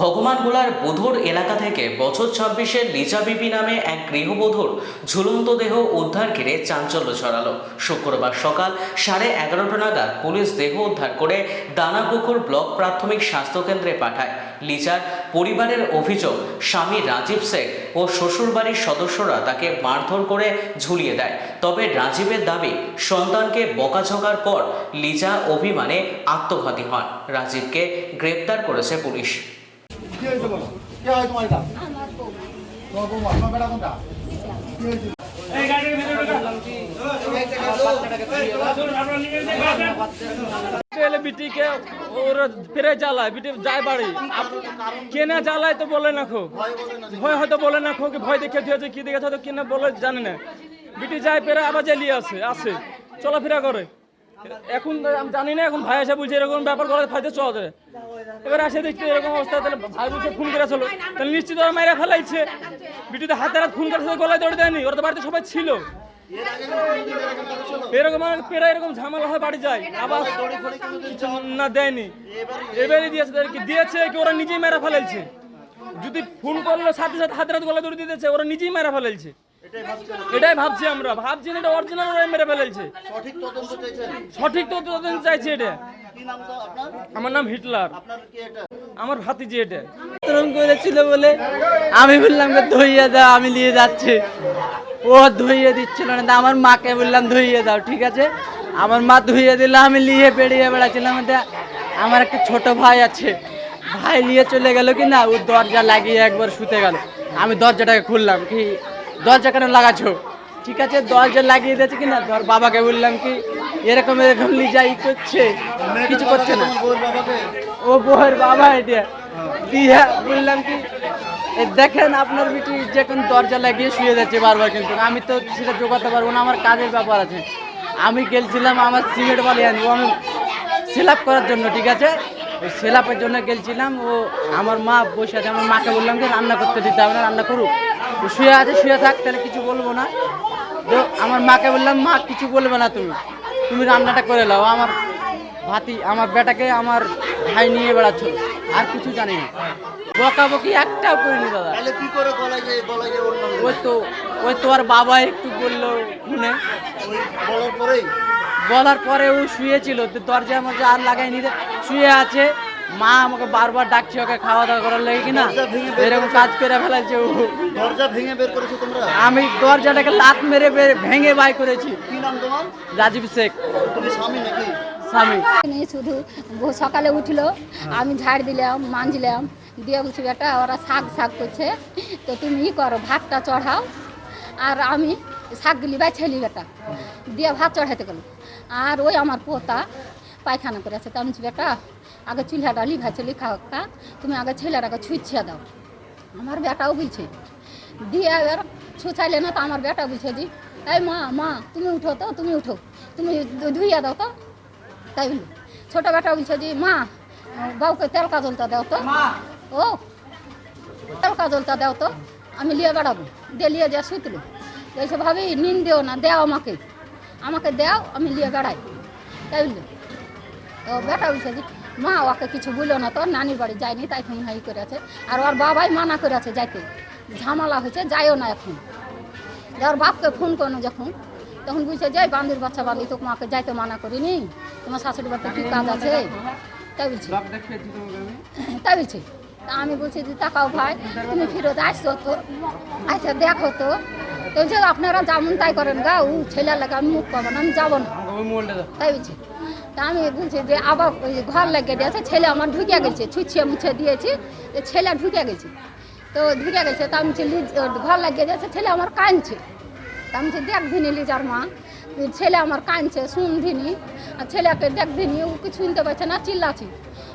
ভগবানগোলার বুধুর এলাকা থেকে বছর ছাব্বিশের লিজা বিবি নামে এক গৃহবধূর ঝুলন্ত দেহ উদ্ধার ঘিরে চাঞ্চল্য ছড়ালো। শুক্রবার সকাল সাড়ে এগারোটা নাগাদ পুলিশ দেহ উদ্ধার করে দানাপুকুর ব্লক প্রাথমিক স্বাস্থ্যকেন্দ্রে পাঠায়। লিজার পরিবারের অভিযোগ, স্বামী রাজীব শেখ ও শ্বশুরবাড়ির সদস্যরা তাকে মারধর করে ঝুলিয়ে দেয়। তবে রাজীবের দাবি, সন্তানকে বকাঝকার পর লিজা অভিমানে আত্মঘাতী হন। রাজীবকে গ্রেপ্তার করেছে পুলিশ। কি হয়েছে বলো? কে হয় তোমার এটা? তোমার বৌমা তোমার বেটা কোনটা? কি হয়েছে? এলে বিটিকে ওরা ফিরে জ্বালায় বিটি যায় বাড়ি। কেনা জ্বালায় তো বলে না খো ভয় হয়তো বলে না খো কি ভয় দেখে দিয়েছে কি দেখেছে হয়তো কিনা বলে জানে না। বিটি যায় পেরে আবার জ্বালিয়ে আসে আসে। চলাফেরা করে। এখন আমি জানি না, এখন ভাই এসে বুঝে এরকম ব্যাপার করে ফাইতে চলে। এবার আসে দেখছি এরকম অবস্থা, তাহলে ভাই বুঝে ফোন করেছিল তাহলে নিশ্চিত ওরা মেরে ফেলাইছে। বিটিতে হাতে হাত ফোন করেছে গলায় দৌড়ে দেয়নি, ওরা তো বাড়িতে সবাই ছিল। এরকম পেরা এরকম ঝামেলা হয় বাড়ি যায়। আবার না দেয়নি। এবারে দিয়েছে তাদেরকে, দিয়েছে কি ওরা নিজেই মেরা ফেলাইছে। যদি ফোন করলে, সাথে সাথে হাতে হাত গলা ধরে দিতেছে, ওরা নিজেই মেরা ফেলাইছে। এটাই ভাবছি আমরা। ভাবছি এটা অরিজিনাল ওরাই মেরে ফেলাইছে সঠিক তদন্ত চাইছেন? সঠিক তদন্ত চাইছে এটা। কি নাম তো আপনার? আমার নাম হিটলার। আপনার কি এটা? আমার ভাতিজি এটা। করেছিল বলে আমি বললাম ধুইয়ে দাও আমি নিয়ে যাচ্ছি। ও ধুইয়ে দিচ্ছিল না তা আমার মাকে বললাম ধুইয়ে দাও ঠিক আছে? আমার মা ধুইয়ে দিল আমি নিয়ে বেরিয়ে বেড়াচ্ছিলাম। আমার একটা ছোট ভাই আছে। ভাই নিয়ে চলে গেল কি না ও দরজা লাগিয়ে একবার শুতে গেল। আমি দরজাটাকে খুললাম কি দরজা কেন লাগাছো? ঠিক আছে দরজা লাগিয়ে দিয়েছে কি না ধর বাবাকে বললাম কি, এরকম এরকম লিজাই করছে, কিছু করছে না। ও বউয়ের বাবা এটা। দিয়ে বললাম কি দেখেন আপনার বিটি যে কোন দরজা লাগিয়ে শুয়ে যাচ্ছে বারবার কিন্তু। আমি তো সেটা জোগাতে পারব না, আমার কাজের ব্যাপার আছে। আমি গেলছিলাম আমার সিমেন্ট বালি আনব, আমি সেলাপ করার জন্য, ঠিক আছে? ওই সেলাপের জন্য গেলছিলাম, ও আমার মা বসে আছে, আমার মাকে বললাম যে রান্না করতে দিতে হবে না, রান্না করুক। শুয়ে আছে শুয়ে থাক তাহলে কিছু বলব না। তো আমার মাকে বললাম মা কিছু বলবে না তুমি। তুমি রান্নাটা করে নাও। আমার ভাতি আমার বেটাকে আমার ভাই নিয়ে বেড়াচ্ছ। আর কিছু জানি না। বকাবকি একটাও করিনি দাদা। কি করে ওই তো ওই তোমার বাবা একটু বলল শুনে বলার পরে ও শুয়েছিল। তো দরজার মধ্যে আর লাগাই নিতে শুয়ে আছে মা আমাকে বারবার ডাকছে ওকে খাওয়া দাওয়া করার লাগে কিনা? এরকম কাজ করে ফেলাচ্ছে ও। দরজা ভেঙে বের করেছ তোমরা? আমি দরজাটাকে লাত মেরে ভেঙে বাই করেছি। কি নাম তোমার? রাজীব শেখ। তুমি স্বামী নাকি? স্বামী। শুধু সকালে উঠল আমি ঝাড় দিলাম মাঞ্জলাম দিয়ে বলছি বেটা ওরা শাক শাক করছে। তো তুমি ই করো ভাতটা চড়াও। আর আমি শাক দিলি বা ছেলি বেটা। দিয়ে ভাত চড়াইতে গেল। আর ওই আমার পোতা পায়খানা করে আছে। তো আমি বেটা আগে চুলহাটা লিভা চলি খাওয়া তুমি আগে ছেলের আগে ছুঁচিয়ে দাও। আমার বেটাও বলছে দিয়ে এবার ছুঁচাইলে না তো আমার বেটা বলছে যে এই মা মা তুমি উঠো তো তুমি উঠো। তুমি ধুইয়া দাও তো। তাই বলি ছোট বেটা বলছে যে মা বাবুকে তেল কাজলটা দাও তো। ও তেল কাজলটা দাও তো আমি লিয়ে বেড়াবো। দিয়ে লিয়ে যা শুতলো। এইসব ভাবি নিন দেও না দেও আমাকে। আমাকে দেও আমি লিয়ে বেড়াই। তাই বললি তো বেটা বলছে যে মা ওকে কিছু বলল না তো নানির বাড়ি যায়নি তাই তুমি হাই করে আছে আর ওর বাবাই মানা করে আছে যাইতে। ঝামেলা হয়েছে যাইও না এখন। ওর বাপকে ফোন করল যখন তখন বুঝছে যে বান্দির বাচ্চা বান্দি তো মাকে যাইতে মানা করিনি। তোমার শাশুড়ি বাড়িতে কী কাজ আছে? তাই বলছি। তাই বলছি। তা আমি বলছি যে তাকাও ভাই তুমি ফিরত আসছো তো। আচ্ছা দেখো তো। তো আপনারা যেমন তাই করেন গা ও ছেলে লাগে আমি মুখ পাবো না আমি যাব না। তাই বলছি। তা আমি বলছি যে আবার ওই ঘর লাগিয়ে দিয়েছে ছেলে আমার ঢুকে গেছে, ছুঁচিয়ে মুছে দিয়েছি, যে ছেলে ঢুকে গেছে। তো ঢুকে গেছে, তা আমি ঘর লাগিয়ে দিয়েছে ছেলে আমার কাঁদছে। তা আমি দেখ দিনি লিজার মা, ছেলে আমার কাঁদছে শুন দিনি আর ছেলেকে দেখ দিনি ও কিছু শুনতে পারছে না চিল্লাছি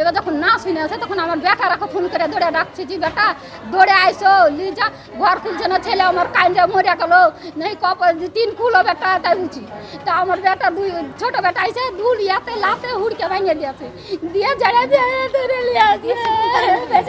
এবার যখন না শুনে আছে তখন আমার বেটারাকে ফোন করে দৌড়ে ডাকছি যে বেটা দৌড়ে আইসো লিজা ঘর খুলছে না, ছেলে আমার কান্দে মরে গেল, নেই কপ তিন খুলো বেটা তাই বলছি তা আমার বেটা দুই, ছোট বেটা আইসে দুল ইয়াতে লাতে হুড়কে ভেঙে দিয়েছে। দিয়ে জড়ে দিয়ে ধরে লিয়ে অবস্থায়